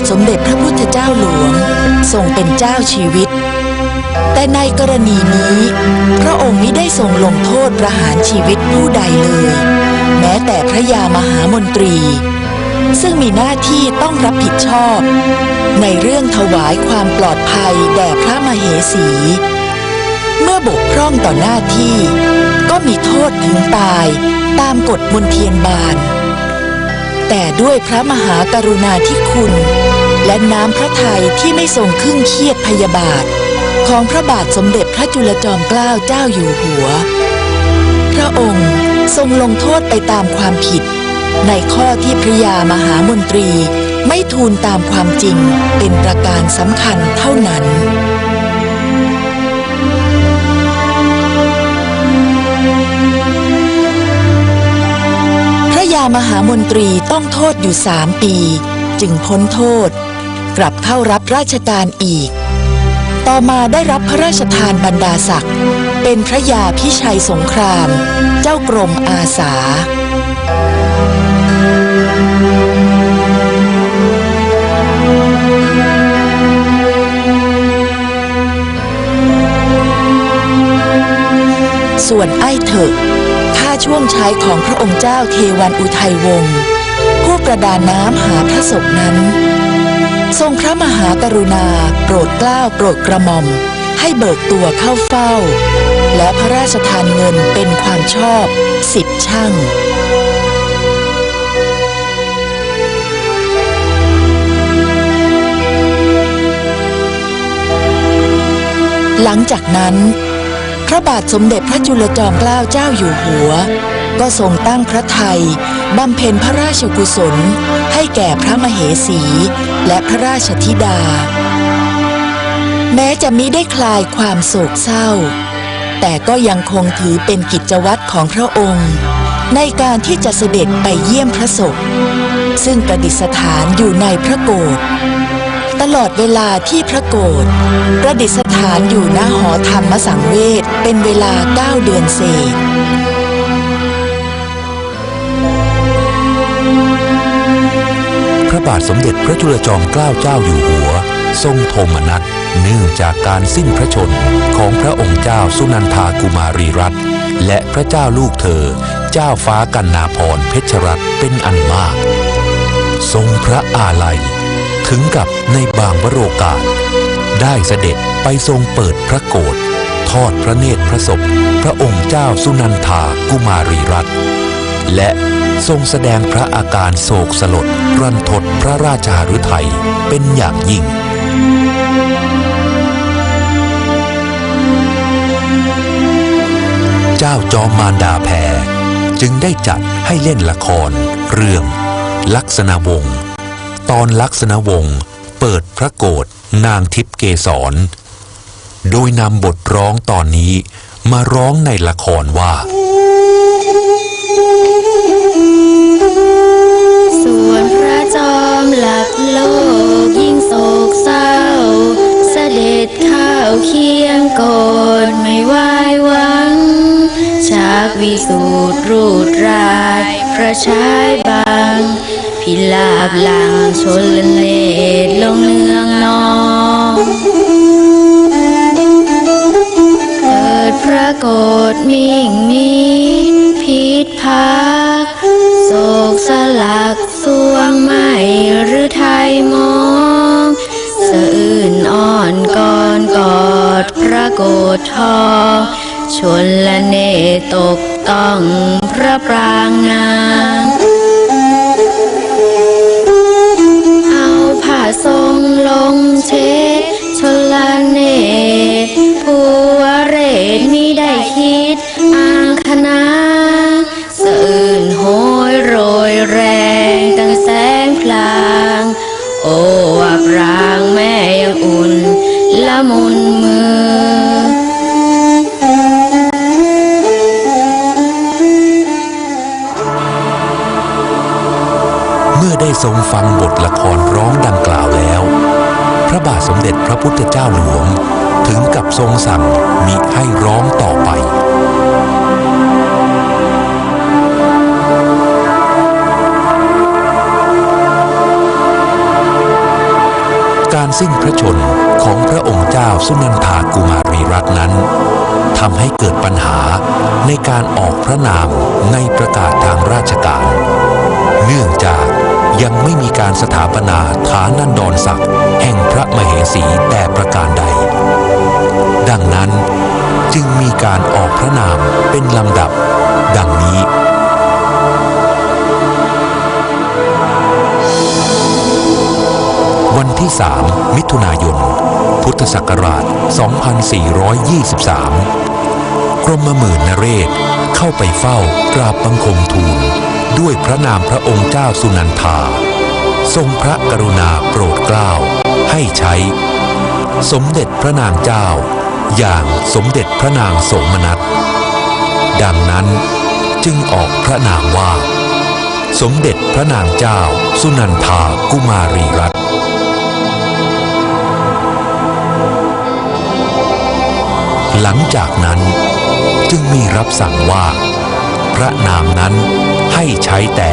ทสมเด็จพระพุทธเจ้าหลวงทรงเป็นเจ้าชีวิต แต่ในกรณีนี้ พระองค์ไมิได้ทรงลงโทษประหารชีวิตผู้ใดเลย แม้แต่พระยามหามนตรี ซึ่งมีหน้าที่ต้องรับผิดชอบ ในเรื่องถวายความปลอดภัยแด่พระมเหสี เมื่อบกพร่องต่อหน้าที่ ก็มีโทษถึงตายตามกฎมนเทียนบาน ด้วยพระมหากรุณาธิคุณ และน้ำพระทัยที่ไม่ทรงครึ่งเครียดพยาบาท ของพระบาทสมเด็จพระจุลจอมเกล้าเจ้าอยู่หัว พระองค์ทรงลงโทษไปตามความผิด ในข้อที่พระยามหามนตรีไม่ทูลตามความจริงเป็นประการสำคัญเท่านั้นามหามนตรีต้องโทษอยู่สามปี จึงพ้นโทษ กลับเข้ารับราชการอีก ต่อมาได้รับพระราชทานบรรดาศักดิ์เป็นพระยาพิชัยสงคราม เจ้ากรมอาสาส่วนไอ้เถอะ ช่วงชายของพระองค์เจ้าเทวันอุทัยวงศ์ผู้ประดาน้ำหาพระศพนั้น ทรงพระมหากรุณาโปรดเกล้าโปรดกระหม่อม ให้เบิกตัวเข้าเฝ้า และพระราชทานเงินเป็นความชอบสิบช่างหลังจากนั้น พระบาทสมเด็จพระจุลจอมเกล้าเจ้าอยู่หัว ก็ทรงตั้งพระไทยบำเพ็ญพระราชกุศล ให้แก่พระมเหสี และพระราชธิดา แม้จะมิได้คลายความโศกเศร้า แต่ก็ยังคงถือเป็นกิจวัตรของพระองค์ ในการที่จะเสด็จไปเยี่ยมพระศพซึ่งประดิษฐานอยู่ในพระโกศ ตลอดเวลาที่พระโกศประดิษฐานอยู่ณหอธรรมสังเวชเป็นเวลาเก้าเดือนเศษพระบาทสมเด็จพระจุลจอมเกล้าเจ้าอยู่หัว ทรงโทมนัสเนื่องจากการสิ้นพระชนของพระองค์เจ้าสุนันทากุมารีรัตน์และพระเจ้าลูกเธอ เจ้าฟ้ากันนาพรเพชรรัตน์เป็นอันมาก ทรงพระอาลัย ถึงกับในบางวโรกาส ได้เสด็จไปทรงเปิดพระโกรธทอดพระเนตรพระศพพระองค์เจ้าสุนันทากุมารีรัตน์และทรงแสดงพระอาการโศกสลดรันทดพระราชาฤทัยเป็นอย่างยิ่ง เจ้าจอมมารดาแพรจึงได้จัดให้เล่นละคร เรื่อง ลักษณะวงศ์ ตอนลักษณะวงศ์เปิดพระโกรธนางทิพย์เกษร โดยนำบทร้องตอนนี้มาร้องในละครว่า ส่วนพระจอมหลักโลกยิ่งโศกเศร้า เสด็จข้าวเคียงโกดไม่ไหวหวัง ชากวิสูตรรูดราย พระชาย บางพิลาบหลังชนเลดลงเนืองนองเปิดพระโกฏมิ่งมีพิษพักโศกสลักสวงไม่หรือไทยมองสะอื่นอ่อนก่อนกอดพระโกฏทองชนละเนตกต้องพระปรางนาง พระบาทสมเด็จพระพุทธเจ้าหลวง ถึงกับทรงสั่งมิให้ร้องต่อไปการสิ้นพระชนของพระองค์เจ้าสุนันทากุมารีรัตน์นั้นทำให้เกิดปัญหาในการออกพระนามในประกาศทางราชการ เนื่องจากยังไม่มีการสถาปนาฐานันดรศักดิ์ แห่งพระมเหสีแต่ประการใด ดังนั้นจึงมีการออกพระนามเป็นลำดับ ดังนี้ วันที่3มิถุนายน พุทธศักราช 2423 กรมหมื่นนเรศเข้าไปเฝ้ากราบบังคมทูล ด้วยพระนามพระองค์เจ้าสุนันทาทรงพระกรุณาโปรดเกล้า ให้ใช้ สมเด็จพระนางเจ้า อย่างสมเด็จพระนางโสมนัสดังนั้นจึงออกพระนามว่า สมเด็จพระนางเจ้าสุนันทากุมารีรัตน์หลังจากนั้นจึงมีรับสั่งว่า พระนามนั้นให้ใช้แต่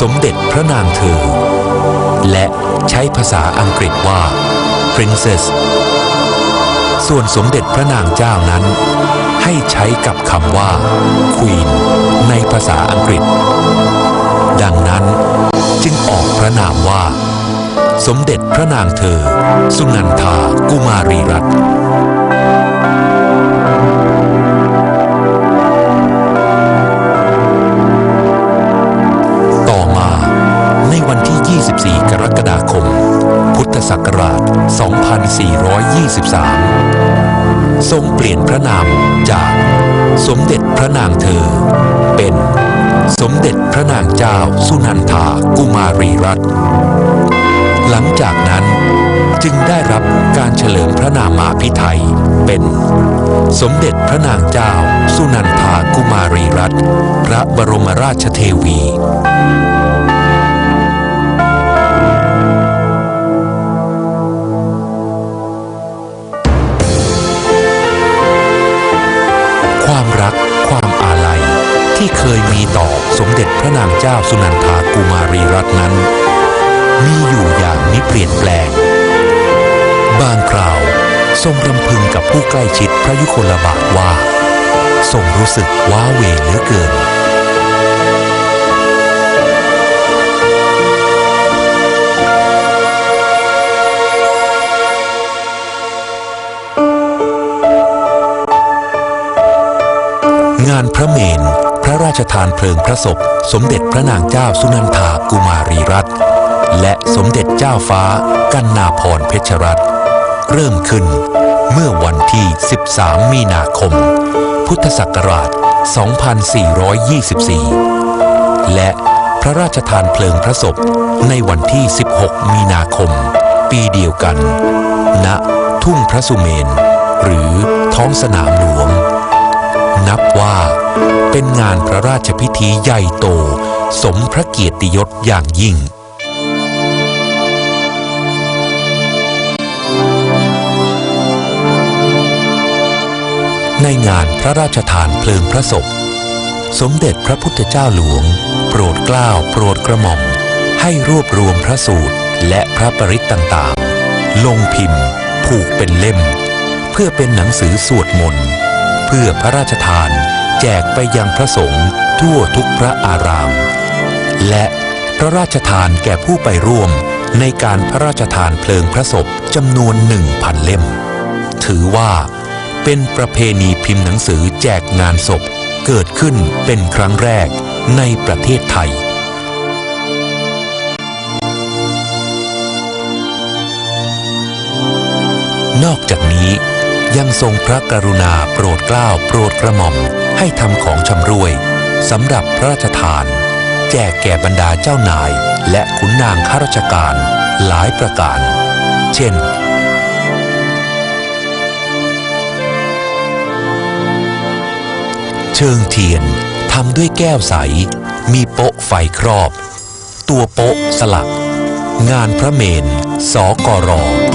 สมเด็จพระนางเธอ และใช้ภาษาอังกฤษว่า princess ส่วนสมเด็จพระนางเจ้านั้น ให้ใช้กับคำว่า queen ในภาษาอังกฤษ ดังนั้นจึงออกพระนามว่า สมเด็จพระนางเธอ สุนันทากุมารีรัตน์ 24 กรกฎาคม พุทธศักราช 2423 ทรงเปลี่ยนพระนามจากสมเด็จพระนางเธอ เป็นสมเด็จพระนางเจ้าสุนันทากุมารีรัตน์หลังจากนั้นจึงได้รับการเฉลิมพระนามาพิไทยเป็น สมเด็จพระนางเจ้า สุนันทากุมารีรัตน์พระบรมราชเทวี ที่เคยมีต่อสมเด็จพระนางเจ้าสุนันทากุมารีรัตน์นั้น มีอยู่อย่างไมิเปลี่ยนแปลง บางคราวทรงรำพึงกับผู้ใกล้ชิดพระยุคลบาทว่า ทรงรู้สึกว้าเหวเหลือเกินงานพระเมน ระราชทานเพลิงพระศพ สมเด็จพระนางเจ้าสุนันทากุมารีรัตน์และสมเด็จเจ้าฟ้ากันนาพรเพชรรัตน์เริ่มขึ้นเมื่อวันที่ 13 มีนาคม พุทธศักราช 2424 และพระราชทานเพลิงพระศพในวันที่ 16 มีนาคม ปีเดียวกัน ณ ทุ่งพระสุเมน หรือท้องสนามหลวง นับว่า เป็นงานพระราชพิธีใหญ่โต สมพระเกียรติยศอย่างยิ่งในงานพระราชทานเพลิงพระศพ สมเด็จพระพุทธเจ้าหลวง โปรดเกล้าโปรดกระหม่อม ให้รวบรวมพระสูตรและพระปริตต่างๆ ลงพิมพ์ ผูกเป็นเล่ม เพื่อเป็นหนังสือสวดมนต์ เพื่อพระราชทาน จกไปยังพระสงฆ์ทั่วทุกพระอาราม และพระราชทานแก่ผู้ไปร่วมในการพระราชทานเพลิงพระศพจำนวนหนึ่งพันเล่ม ถือว่าเป็นประเพณีพิมพ์หนังสือแจกงานศพเกิดขึ้นเป็นครั้งแรกในประเทศไทย นอกจากนี้ ยังทรงพระกรุณาโปรดเกล้าโปรดกระหม่อม ให้ทำของชำร่วยสำหรับพระราชทาน แจกแก่บรรดาเจ้านาย และขุนนางข้าราชการหลายประการ เช่นเชิงเทียนทำด้วยแก้วใส มีโป๊ะไฟครอบ ตัวโป๊ะสลัก งานพระเมน สกรน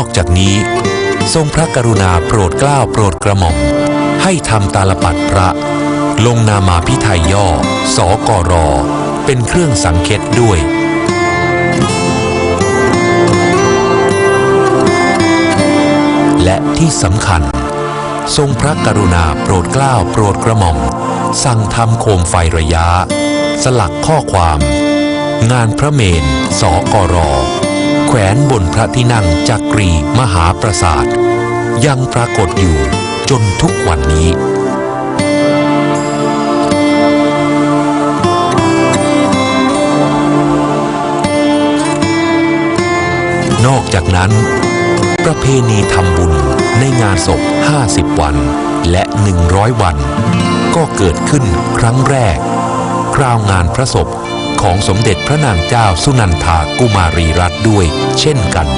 อกจากนี้ ทรงพระกรุณาโปรดเกล้าโปรดกระหม่อมให้ทำตาลปัดพระ ลงนามาพิไทยย่อสกรเป็นเครื่องสังเกตด้วยและที่สำคัญ ทรงพระกรุณาโปรดเกล้าโปรดกระหม่อม สั่งทำโคมไฟระยะ สลักข้อความ งานพระเมนสกร แขวนบนพระที่นั่งจักรีมหาปราสาท ยังปรากฏอยู่จนทุกวันนี้นอกจากนั้น ประเพณีทำบุญในงานศพ 50 วันและ 100 วัน ก็เกิดขึ้นครั้งแรก คราวงานพระศพ ของสมเด็จพระนางเจ้าสุนันทากุมารีรัตน์ด้วยเช่นกัน